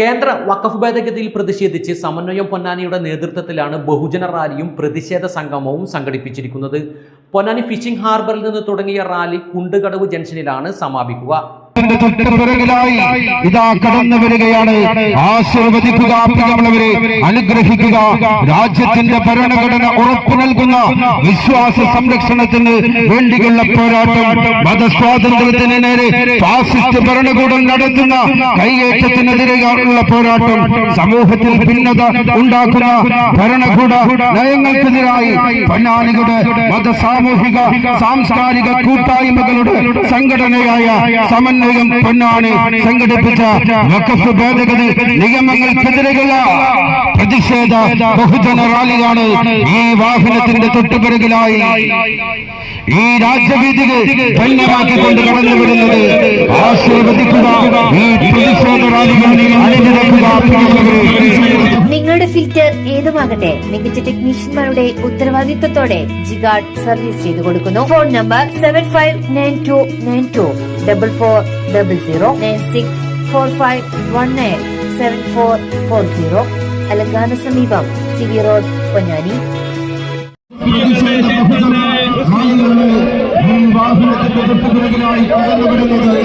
കേന്ദ്ര വഖഫ് ഭേദഗതിയിൽ പ്രതിഷേധിച്ച് സമന്വയം പൊന്നാനിയുടെ നേതൃത്വത്തിലാണ് ബഹുജന റാലിയും പ്രതിഷേധ സംഗമവും സംഘടിപ്പിച്ചിരിക്കുന്നത്. പൊന്നാനി ഫിഷിംഗ് ഹാർബറിൽ നിന്ന് തുടങ്ങിയ റാലി കുണ്ടുകടവ് ജംഗ്ഷനിലാണ് സമാപിക്കുക. ത്തിന്റെ തൊട്ടുപിറകിലായി ഇതാ കടന്നു വരികയാണ്. ആശീർവദിക്കുക പ്രിയമുള്ളവരെ അനുഗ്രഹിക്കുക. രാജ്യത്തിന്റെ ഭരണഘടന ഉറപ്പു നൽകുന്ന വിശ്വാസ സംരക്ഷണത്തിന് വേണ്ടിയുള്ള പോരാട്ടം മതസ്വാതന്ത്ര്യത്തിന് നേരെ ഫാസിസ്റ്റ് ഭരണകൂടം നടത്തുന്ന കൈയേറ്റത്തിനെതിരെയുള്ള പോരാട്ടം സമൂഹത്തിൽ ഭിന്നത ഉണ്ടാക്കുന്ന ഭരണകൂട നയങ്ങൾക്കെതിരായി പൊന്നാനികളുടെ മത സാമൂഹിക സാംസ്കാരിക കൂട്ടായ്മകളുടെ സംഘടനയായ സമന്വയം പൊന്നാനി സംഘടിപ്പിച്ച വഖഫ് ഭേദഗതി നിയമങ്ങൾക്കെതിരെയുള്ള പ്രതിഷേധ ബഹുജന റാലിയാണ് ഈ വാഹനത്തിന്റെ തൊട്ടുപിറകിലായി. ഈ രാജ്യവീതികൾ ധന്യമാക്കിക്കൊണ്ട് കടന്നു വരുന്നത് ആശീർവദിക്കുക. ഈ പ്രതിഷേധ റാലികൾ അണിനിരക്കുക. നിങ്ങളുടെ ഫിൽറ്റർ ഏതുമാകട്ടെ മികച്ച ടെക്നീഷ്യന്മാരുടെ ഉത്തരവാദിത്തത്തോടെ ജിഗാർഡ് സർവീസ് ചെയ്തു കൊടുക്കുന്നു. Phone number seven five nine two nine two double four double zero nine six four five one nine seven four four zero അലങ്കാന സമീപം സി വി റോഡ് പൊന്നാനി. തൊട്ടുപിറകിലായി കടന്നുവരുന്നത്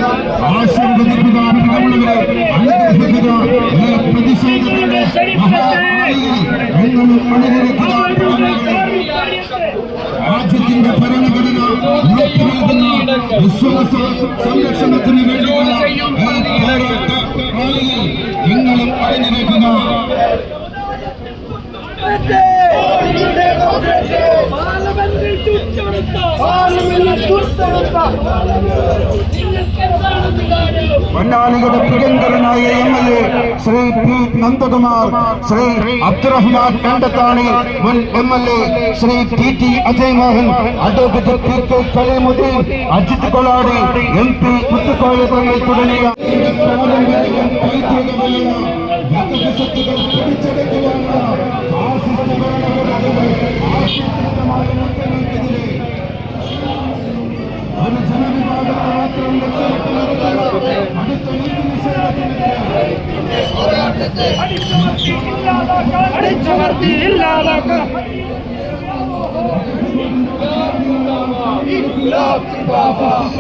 ആശീർവദിക്കുക പ്രിയമുള്ളവരെ അനുഗ്രഹിക്കുക ഈ പ്രതിഷേധത്തിന്റെ മഹാറാലിയിൽ നിങ്ങളും അണിനിരക്കുക രാജ്യത്തിന്റെ ഭരണഘടന ഉറപ്പു നൽകുന്ന വിശ്വാസ സംരക്ഷണത്തിന് വേണ്ടിയുള്ള ഈ പോരാട്ട റാലിയിൽ നിങ്ങളും അണിനിരക്കുക പാർലമെന്റിൽ ചുറ്റെടുത്ത പാർലമെന്റിൽ ചുറ്റെടുത്ത പൊന്നാനിയുടെ പ്രിയങ്കരനായ M L A Shri P Nandakumar Shri Abdurahman Kandathani മുൻ M L A Shri T T Ajay Mohan advocate P K Kaleemuddin Ajith Koladi M P Muthukoya Thangal തുടങ്ങിയ പിടിച്ചെടുക്കുവാനുള്ള ஒரு ஜனವಿಭಾಗ மாற்றம் நடத்தப்பட்டது அடுத்த நீதி நிஷேதத்தின் போராட்டத்தை அடிச்சமர்த்தி இல்லாதாக்க இன்குலாப் ஜிந்தாபாத்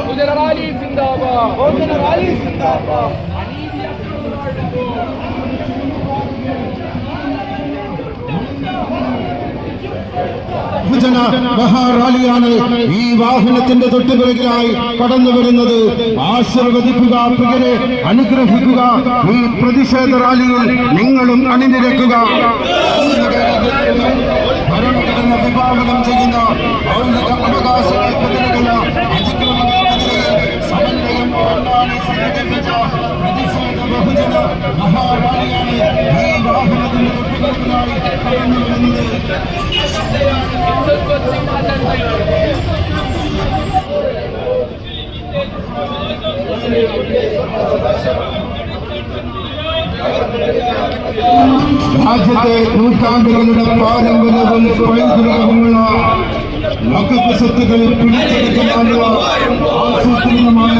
മഹാറാലിയാണ് ഈ വാഹനത്തിന്റെ തൊട്ടുപിറകിലായി കടന്നു വരുന്നത്. ആശീർവദിക്കുക പ്രിയരെ അനുഗ്രഹിക്കുക. ഈ പ്രതിഷേധ റാലിയിൽ നിങ്ങളും അണിനിരക്കുക. വിഭാവനം ചെയ്യുന്ന മൗലിക അവകാശങ്ങൾക്കെതിരെയുള്ള അതിക്രമങ്ങൾക്കെതിരെ സമന്വയം സംഘടിപ്പിച്ച പ്രതിഷേധ ബഹുജന മഹാറാലിയാണ് ഈ വാഹനത്തിന്റെ തൊട്ടുപിറകിലായി കടന്നു വരുന്നത്. രാജ്യത്തെ നൂറ്റാണ്ടുകളുടെ പാരമ്പര്യവും പൈതൃകവുമുള്ള വഖഫ് സ്വത്തുക്കൾ പിടിച്ചെടുക്കാനുള്ള ആസൂത്രിതമായ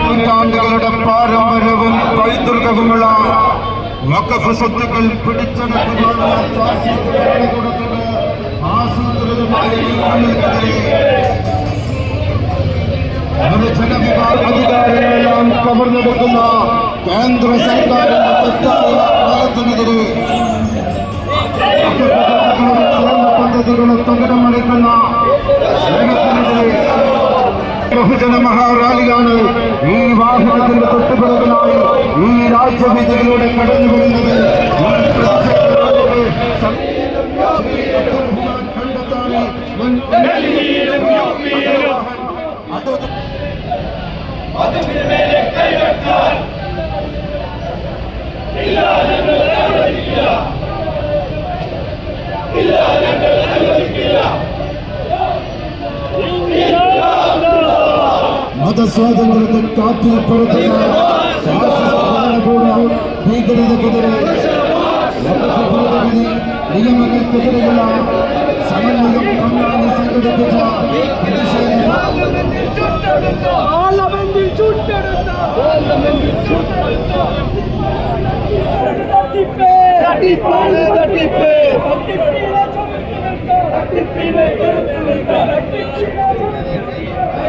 നൂറ്റാണ്ടുകളുടെ പാരമ്പര്യവും പൈതൃകവുമുള്ള വഖഫ് സ്വത്തുക്കൾ പിടിച്ചെടുക്കുന്ന അധികാരങ്ങളെല്ലാം കവർന്നെടുക്കുന്ന കേന്ദ്ര സർക്കാരിന്റെ തെറ്റായ ചേർന്ന് പദ്ധതികളും തകിടം ബഹുജന മഹാറാലിയാണ് ഈ വാഹനത്തിന്റെ തൊട്ടുപിറകിലായി ഈ രാജ്യവിധികളിലൂടെ കടന്നു വരുന്നത്. ഈ പ്രതിഷേധ റാലിയെ സം- കണ്ടെത്താൻ മുൻ അത് മതസ്വാതന്ത്ര്യത്തെ കാറ്റിൽ പറത്തുന്ന ഫാസിസ്റ്റ് ഭരണകൂടം ഭീകരതക്കെതിരെ മതസൗഹാർദ്ദവിധി നിയമങ്ങൾക്കെതിരെയുള്ള സമന്വയം പങ്കാളി സംഘടിപ്പിച്ച പ്രതിഷേധം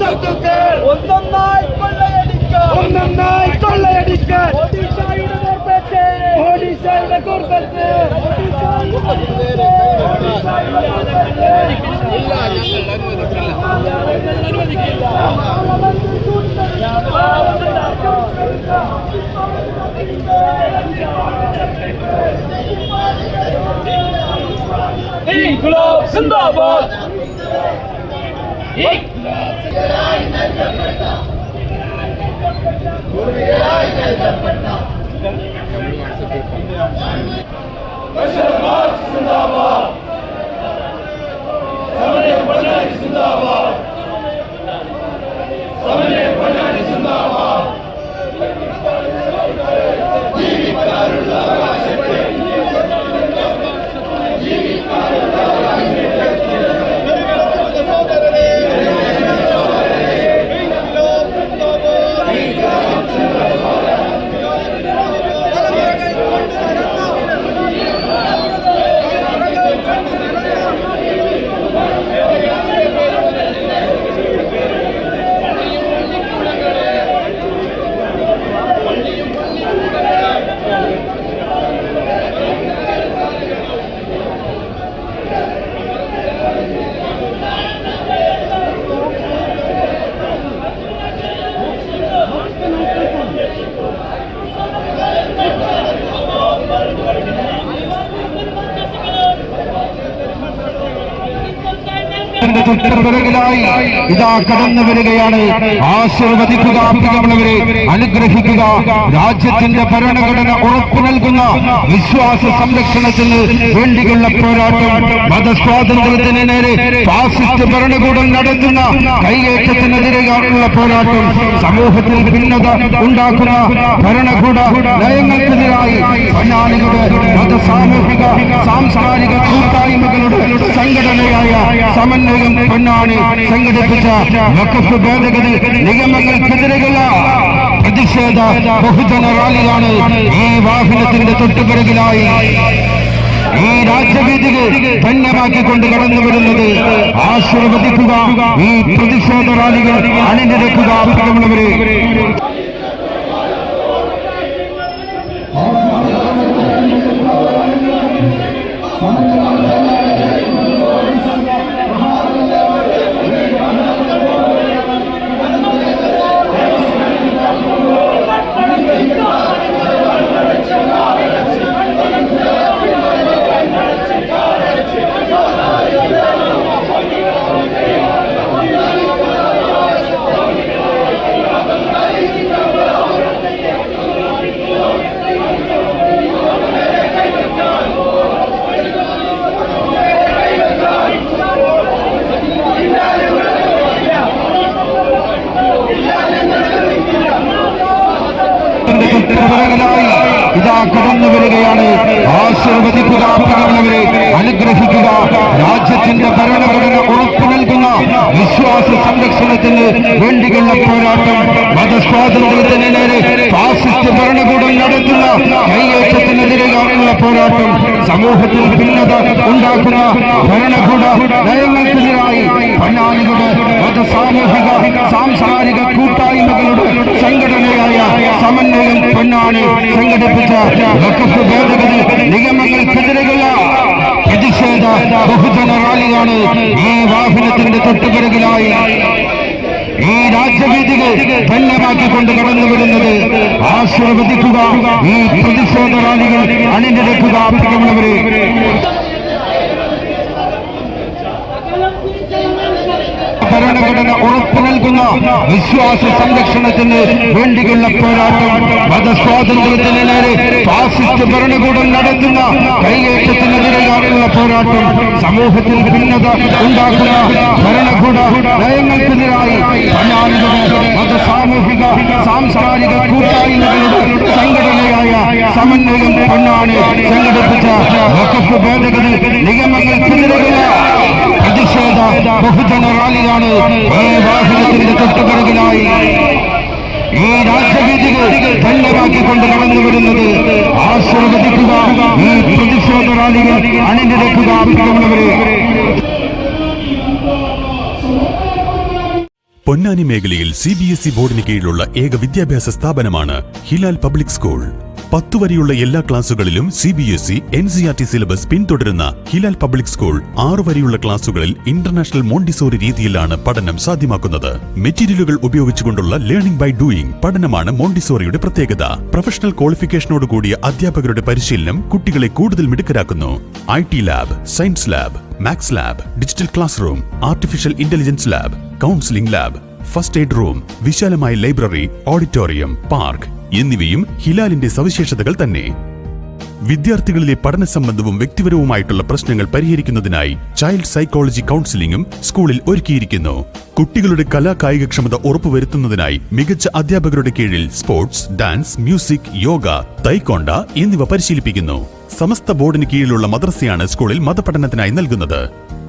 சொத்துக்கள் ஒன்றொன்னாய் கொள்ளையடிக்க. ஒன்றொன்னாய் கொள்ளையடிக்க. ஒடிசா இடமோர் பேச்சு ஒடிசா இடமோர் பேச்சு Inquilab zindabad. Inquilab Başarı Marx Zindabad! Samanya Bajayi Zindabad! ഇതാ കടന്നു വരികയാണ്. ആശീർവദിക്കുക അനുഗ്രഹിക്കുക. രാജ്യത്തിന്റെ ഭരണഘടന ഉറപ്പു നൽകുന്ന വിശ്വാസ സംരക്ഷണത്തിന് വേണ്ടിയുള്ള പോരാട്ടം മതസ്വാതന്ത്ര്യത്തിന് നേരെ ഫാസിസ്റ്റ് ഭരണകൂടം നടത്തുന്ന കൈയേറ്റത്തിനെതിരെയുള്ള പോരാട്ടം സമൂഹത്തിൽ ഭിന്നത ഉണ്ടാക്കുന്ന ഭരണകൂട നയങ്ങൾക്കെതിരായി മത സാമൂഹിക സാംസ്കാരിക കൂട്ടായ്മകളുടെ സംഘടനയായ സമന്വയം പൊന്നാനി സംഘടിപ്പിച്ച വഖഫ് ഭേദഗതി നിയമങ്ങൾക്കെതിരെയുള്ള പ്രതിഷേധ ബഹുജന റാലിയാണ് ഈ വാഹനത്തിന്റെ തൊട്ടുപിറകിലായി ഈ രാജ്യവീതികൾ ധന്യമാക്കിക്കൊണ്ട് കടന്നു വരുന്നത്. ആശീർവദിക്കുക. ഈ പ്രതിഷേധ റാലികൾ അണിനിരക്കുക. പ്രിയമുള്ളവരെ വേളകളായി ഇതാ കടന്നു വരികയാണ്. ആശീർവദിക്കുക പ്രിയമുള്ളവരെ അനുഗ്രഹിക്കുക. രാജ്യത്തിന്റെ ഭരണഘടന ഉറപ്പു നൽകുന്ന വിശ്വാസ സംരക്ഷണത്തിന് വേണ്ടിയുള്ള പോരാട്ടം മതസ്വാതന്ത്ര്യത്തിന് നേരെ ഫാസിസ്റ്റ് ഭരണകൂടം നടത്തുന്ന കൈയേറ്റത്തിനെതിരെയുള്ള പോരാട്ടം സമൂഹത്തിൽ ഭിന്നത ഉണ്ടാക്കുന്ന ഭരണകൂട നയങ്ങൾക്കെതിരായി ഭരണാളികളുടെ മത സാമൂഹിക സാംസ്കാരിക കൂട്ടായ്മകളുടെ സംഘടനയായ സമന്വയം പൊന്നാണി സംഘടിപ്പിച്ച വഖഫ് ഭേദഗതി നിയമങ്ങൾക്കെതിരെയുള്ള പ്രതിഷേധ ബഹുജന റാലിയാണ് ഈ വാഹനത്തിന്റെ തൊട്ടുപിറകിലായി ഈ രാജ്യവീതികൾ ധന്യമാക്കിക്കൊണ്ട് കടന്നു വരുന്നത് ആശീർവദിക്കുക. ഈ പ്രതിഷേധ റാലികൾ അണിനിരക്കുക. ഭരണഘടന ഉറപ്പു നൽകുന്ന വിശ്വാസ സംരക്ഷണത്തിന് വേണ്ടിയുള്ള പോരാട്ടം മതസ്വാതന്ത്ര്യത്തിന് നേരെ ഫാസിസ്റ്റ് ഭരണകൂടം നടത്തുന്ന കൈയേറ്റത്തിനെതിരെയുള്ള പോരാട്ടം സമൂഹത്തിൽ ഭിന്നത ഉണ്ടാക്കുന്ന ഭരണകൂട നയങ്ങൾക്കെതിരായി മതസാമൂഹിക മത സാമൂഹിക സാംസ്കാരിക കൂട്ടായ്മകളുടെ സംഘടനയായ സമന്വയം പൊന്നാനി സംഘടിപ്പിച്ച വഖഫ് ഭേദഗതി നിയമങ്ങൾക്കെതിരെയുള്ള പ്രതിഷേധ ബഹുജന റാലിയാണ് ഈ വാഹനത്തിന്റെ തൊട്ടുപിറകിലായി. ഈ രാജ്യവീതികൾ ധന്യമാക്കിക്കൊണ്ട് കടന്നു വരുന്നത് ആശീർവദിക്കുക ഈ പ്രതിഷേധ റാലികൾ അണിനിരക്കുക അഭിപ്രായമുള്ളവരെ പൊന്നാനി മേഖലയിൽ സി ബി എസ് ഇ ബോർഡിന് കീഴിലുള്ള ഏക വിദ്യാഭ്യാസ സ്ഥാപനമാണ് ഹിലാൽ പബ്ലിക് സ്കൂൾ. പത്തു വരെയുള്ള എല്ലാ ക്ലാസുകളിലും C B S E N C R T syllabus പിന്തുടരുന്ന ഹിലാൽ പബ്ലിക് സ്കൂൾ ആറു വരെയുള്ള ക്ലാസുകളിൽ ഇന്റർനാഷണൽ മോണ്ടിസോറി രീതിയിലാണ് പഠനം സാധ്യമാക്കുന്നത്. മെറ്റീരിയലുകൾ ഉപയോഗിച്ചുകൊണ്ടുള്ള ലേണിംഗ് ബൈ ഡൂയിങ് പഠനമാണ് മോണ്ടിസോറിയുടെ പ്രത്യേകത. പ്രൊഫഷണൽ ക്വാളിഫിക്കേഷനോട് കൂടിയ അധ്യാപകരുടെ പരിശീലനം കുട്ടികളെ കൂടുതൽ മിടുക്കരാക്കുന്നു. I T lab science lab maths lab digital classroom artificial intelligence lab counselling lab first aid room വിശാലമായ ലൈബ്രറി ഓഡിറ്റോറിയം പാർക്ക് എന്നിവയും ഹിലാലിന്റെ സവിശേഷതകൾ തന്നെ. വിദ്യാർത്ഥികളിലെ പഠന സംബന്ധവും വ്യക്തിപരവുമായിട്ടുള്ള പ്രശ്നങ്ങൾ പരിഹരിക്കുന്നതിനായി ചൈൽഡ് സൈക്കോളജി കൗൺസിലിംഗും സ്കൂളിൽ ഒരുക്കിയിരിക്കുന്നു. കുട്ടികളുടെ കലാ കായികക്ഷമത ഉറപ്പുവരുത്തുന്നതിനായി മികച്ച അധ്യാപകരുടെ കീഴിൽ sports dance music yoga taekwondo എന്നിവ പരിശീലിപ്പിക്കുന്നു. സമസ്ത ബോർഡിന് കീഴിലുള്ള മദ്രസയാണ് സ്കൂളിൽ മതപഠനത്തിനായി നൽകുന്നത്.